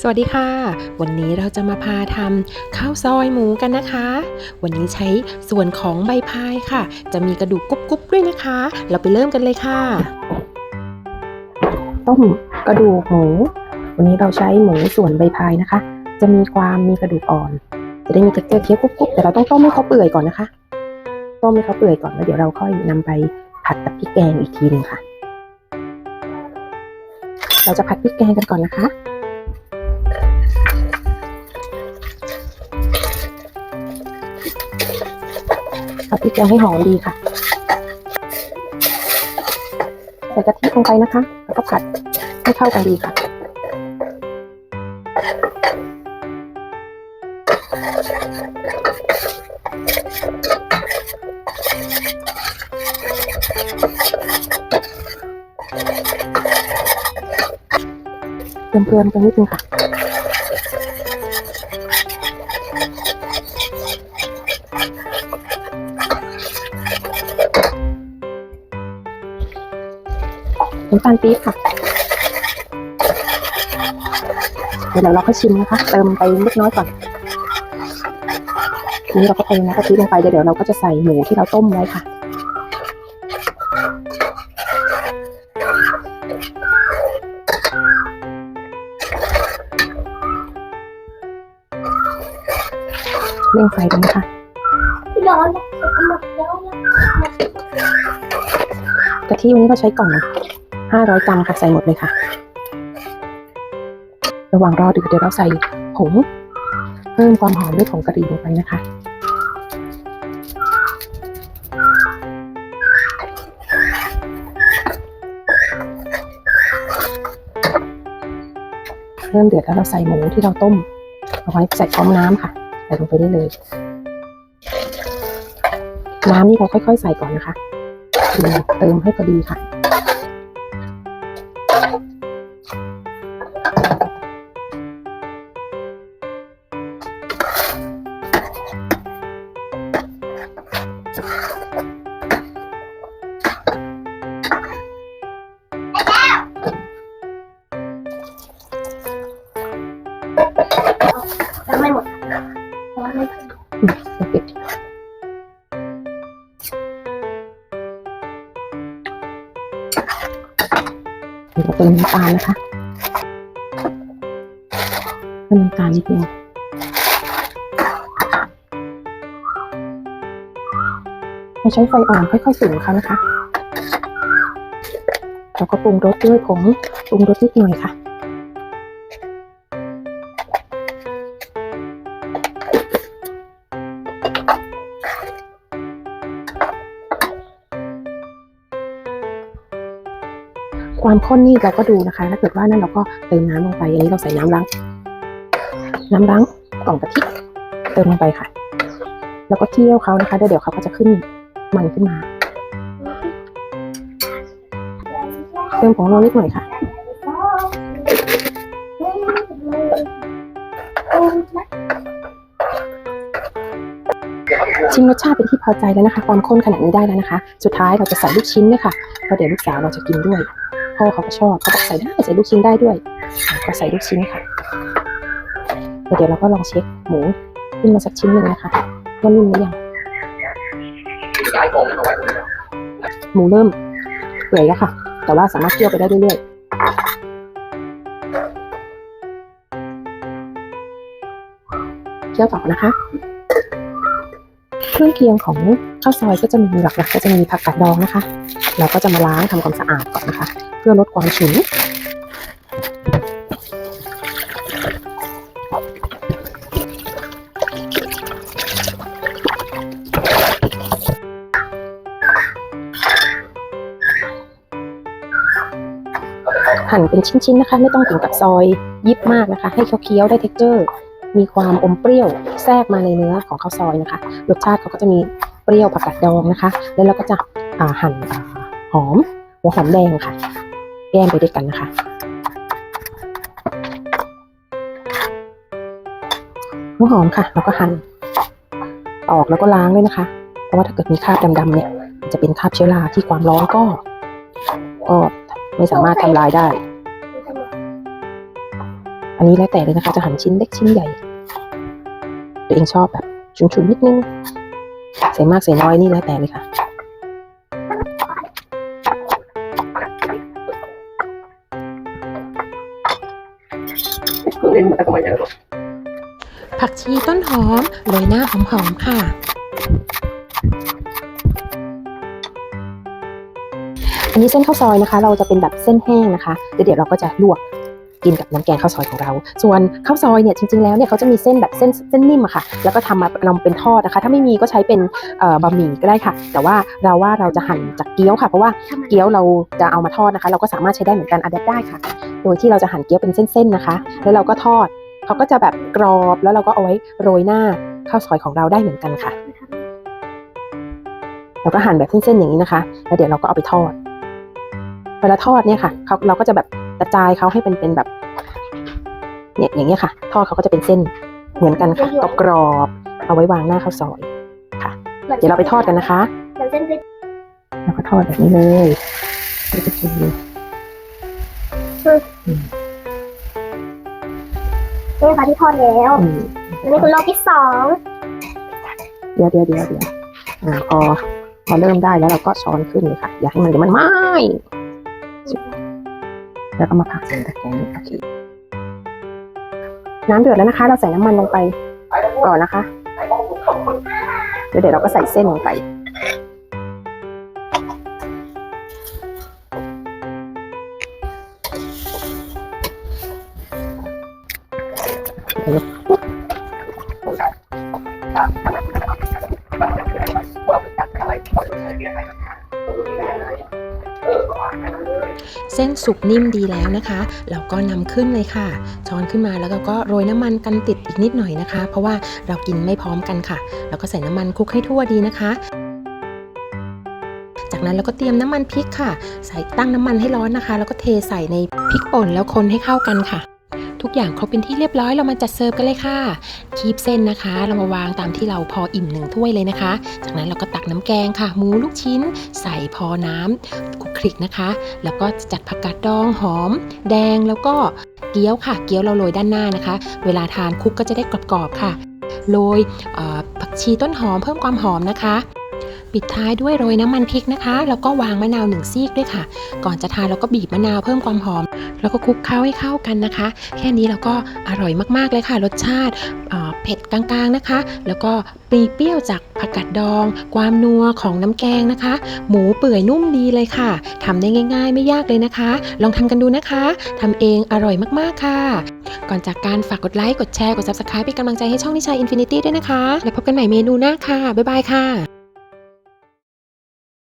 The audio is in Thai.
สวัสดีค่ะ วันนี้เราจะมาพาทำข้าวซอยหมูกันนะคะ วันนี้ใช้ส่วนของใบพายค่ะ จะมีกระดูกกรุบๆด้วยนะคะ เราไปเริ่มกันเลยค่ะ ต้มกระดูกหมู วันนี้เราใช้หมูส่วนใบพายนะคะ จะมีความมีกระดูกอ่อน จะได้มีเท็กเจอร์เคี้ยวกรุบๆแต่เราต้องต้มให้เขาเปื่อยก่อนนะคะ ต้มให้เขาเปื่อยก่อนแล้วเดี๋ยวเราค่อยนำไปผัดกับพริกแกงอีกทีหนึ่งค่ะ เราจะผัดพริกแกงกันก่อนนะคะ ริกแกงให้หอมดีค่ะ ใส่กะทิลงไปนะคะ แล้วก็ผัดให้เข้ากันดีค่ะ เติมเกลือไปนิดนึงค่ะ ตาลปี๊บค่ะ เดี๋ยวเราค่อยชิมนะคะ เติมไปเล็กน้อยก่อนทีนี้เราก็เติมน้ำกะทิลงไปเดี๋ยวเราก็จะใส่หมูที่เราต้มไว้ค่ะเร่งไฟกันนะคะร้อนหมดแล้วนะกะทิวันนี้เราใช้กล่อง 500 กรัมค่ะใส่หมดเลยค่ะ ระหว่างรอเดือดเดี๋ยวเราใส่ผงเพิ่มความหอมด้วยผงกะหรี่ลงไปนะคะ เริ่มเดือดแล้วเราใส่หมูที่เราต้มเอาไว้ใส่พร้อมน้ำค่ะ ใส่ลงไปได้เลย น้ำนี่เราค่อยๆใส่ก่อนนะคะ เติมให้พอดีค่ะ ยังไม่หมดร้อนไม่โอเคเดี๋ยวเราเติมน้ำตาลนะคะเติมน้ำตาลนิดนึง เราใช้ไฟอ่อนค่อยๆตุ๋นเขานะคะแล้วก็ปรุงรสด้วยผงปรุงรสนิดหน่อยค่ะ ความข้นนี่เราก็ดูนะคะ ถ้าเกิดว่านั่นเราก็เติมน้ำลงไป อันนี้เราใส่น้ำล้าง น้ำล้างกล่องกะทิเติมลงไปค่ะ แล้วก็เคี่ยวเขานะคะเดี๋ยวเขาก็จะขึ้น มันขึ้นมาเติมผงโรนิดหน่อยค่ะ ชิมรสชาติเป็นที่พอใจแล้วนะคะ ความข้นขนาดนี้ได้แล้วนะคะ สุดท้ายเราจะใส่ลูกชิ้นด้วยค่ะเพราะเดี๋ยวลูกสาวเราจะกินด้วยพ่อเขาก็ชอบเขาบอกใส่ได้ใส่ลูกชิ้นได้ด้วยอะก็ใส่ลูกชิ้นค่ะแล้วเดี๋ยวเราก็ลองเช็คหมูขึ้นมาสักชิ้นหนึ่งนะคะว่านิ่มหรือยัง หมูเริ่มเปื่อยแล้วค่ะ แต่ว่าสามารถเคี่ยวไปได้เรื่อยๆเคี่ยวต่อนะคะ เครื่องเคียงของข้าวซอยก็จะมีหลักๆก็จะมีผักกาดดองนะคะ เราก็จะมาล้างทำความสะอาดก่อนนะคะ เพื่อลดความฉุน หั่นเป็นชิ้นๆนะคะ ไม่ต้องถึงกับซอยยิบมากนะคะ ให้เขาเคี้ยวได้เท็กเจอร์ มีความอมเปรี้ยวแทรกมาในเนื้อของข้าวซอยนะคะ รสชาติเขาก็จะมีเปรี้ยวผักกาดดองนะคะ แล้วเราก็จะหั่นหอมหัวหอมแดงค่ะ แก้มไปด้วยกันนะคะหัวหอมค่ะแล้วก็หั่นออกแล้วก็ล้างด้วยนะคะ เพราะว่าถ้าเกิดมีคราบดำๆเนี่ยจะเป็นคราบเชื้อราที่ความร้อนก็ก็ ไม่สามารถทำลายได้ อันนี้แล้วแต่เลยนะคะ จะหั่นชิ้นเล็กชิ้นใหญ่ ตัวเองชอบแบบชุนๆนิดนึงใส่มากใส่น้อยนี่แล้วแต่เลยค่ะผักชีต้นหอมโรยหน้าหอมๆค่ะ อันนี้เส้นข้าวซอยนะคะ เราจะเป็นแบบเส้นแห้งนะคะเดี๋ยวเดี๋ยวเราก็จะลวกกินกับน้ำแกงข้าวซอยของเรา ส่วนข้าวซอยเนี่ยจริงๆแล้วเนี่ยเขาจะมีเส้นแบบเส้นเส้นนิ่มอะค่ะ แล้วก็ทำมาเราเป็นทอดนะคะ ถ้าไม่มีก็ใช้เป็นเอ่อบะหมี่ก็ได้ค่ะ แต่ว่าเราว่าเราจะหั่นจากเกี๊ยวค่ะ เพราะว่าเกี๊ยวเราจะเอามาทอดนะคะ เราก็สามารถใช้ได้เหมือนกันอัดแอปได้ค่ะ โดยที่เราจะหั่นเกี๊ยวเป็นเส้นๆนะคะ แล้วเราก็ทอดเขาก็จะแบบกรอบแล้วเราก็เอาไว้โรยหน้าข้าวซอยของเราได้เหมือนกันค่ะ เราก็หั่นแบบเส้นๆอย่างนี้นะคะ แล้วเดี๋ยวเราก็เอาไปทอดเวลาทอดเนี่ยค่ะเขาเราก็จะแบบกระจายเขาให้เป็นเป็นแบบเนี่ยอย่างเงี้ยค่ะ ทอดเขาก็จะเป็นเส้นเหมือนกันค่ะกรอบๆเอาไว้วางหน้าข้าวซอยเดี๋ยวเราไปทอดกันนะคะเหมือนเส้นพริกแล้วก็ทอดแบบนี้เลยนี่ก็คือนี่ค่ะที่ทอดแล้วอืมอันนี้คือรอบที่สองเดี๋ยวเดี๋ยวเดี๋ยวเดี๋ยวอ่าพอพอเริ่มได้แล้วเราก็ช้อนขึ้นเลยค่ะ อย่าให้มันเดี๋ยวมันไหม้ แล้วก็มาผักใส่ตะแกรงโอเคน้ำเดือดแล้วนะคะ เราใส่น้ำมันลงไปก่อนนะคะเดี๋ยวเดี๋ยวเราก็ใส่เส้นลงไปเเส้นสุกนิ่มดีแล้วนะคะเราก็นำขึ้นเลยค่ะช้อนขึ้นมาแล้วเราก็โรยน้ำมันกันติดอีกนิดหน่อยนะคะ เพราะว่าเรากินไม่พร้อมกันค่ะ แล้วก็ใส่น้ำมันคลุกให้ทั่วดีนะคะจากนั้นเราก็เตรียมน้ำมันพริกค่ะ ใส่ตั้งน้ำมันให้ร้อนนะคะ แล้วก็เทใส่ในพริกป่นแล้วคนให้เข้ากันค่ะ ทุกอย่างครบเป็นที่เรียบร้อยเรามาจัดเสิร์ฟกันเลยค่ะคีบเส้นนะคะ เรามาวางตามที่เราพออิ่มหนึ่งถ้วยเลยนะคะ จากนั้นเราก็ตักน้ำแกงค่ะ หมูลูกชิ้น ใส่พอน้ำคลุกคลิกนะคะ แล้วก็จัดผักกาดดองหอม แดงแล้วก็เกี๊ยวค่ะ เกี๊ยวเราโรยด้านหน้านะคะ เวลาทานคลุกก็จะได้กรอบๆค่ะโรยผักชีต้นหอมเพิ่มความหอมนะคะ ปิดท้ายด้วยโรยน้ำมันพริกนะคะ แล้วก็วางมะนาวหนึ่งซีกด้วยค่ะ ก่อนจะทานเราก็บีบมะนาวเพิ่มความหอม แล้วก็คลุกเคล้าให้เข้ากันนะคะ แค่นี้เราก็อร่อยมากๆเลยค่ะ รสชาติเผ็ดกลางๆนะคะ แล้วก็ปรีเปรี้ยวจากผักกาดดอง ความนัวของน้ำแกงนะคะ หมูเปื่อยนุ่มดีเลยค่ะทำได้ง่าย ๆ ไม่ยากเลยนะคะ ลองทำกันดูนะคะทำเองอร่อยมากๆค่ะ ก่อนจากการฝากกดไลค์ กดแชร์ กด subscribe เป็นกำลังใจให้ช่องนิชาอินฟินิตี้ด้วยนะคะ แล้วพบกันใหม่เมนูหน้าค่ะ บ๊ายบายค่ะ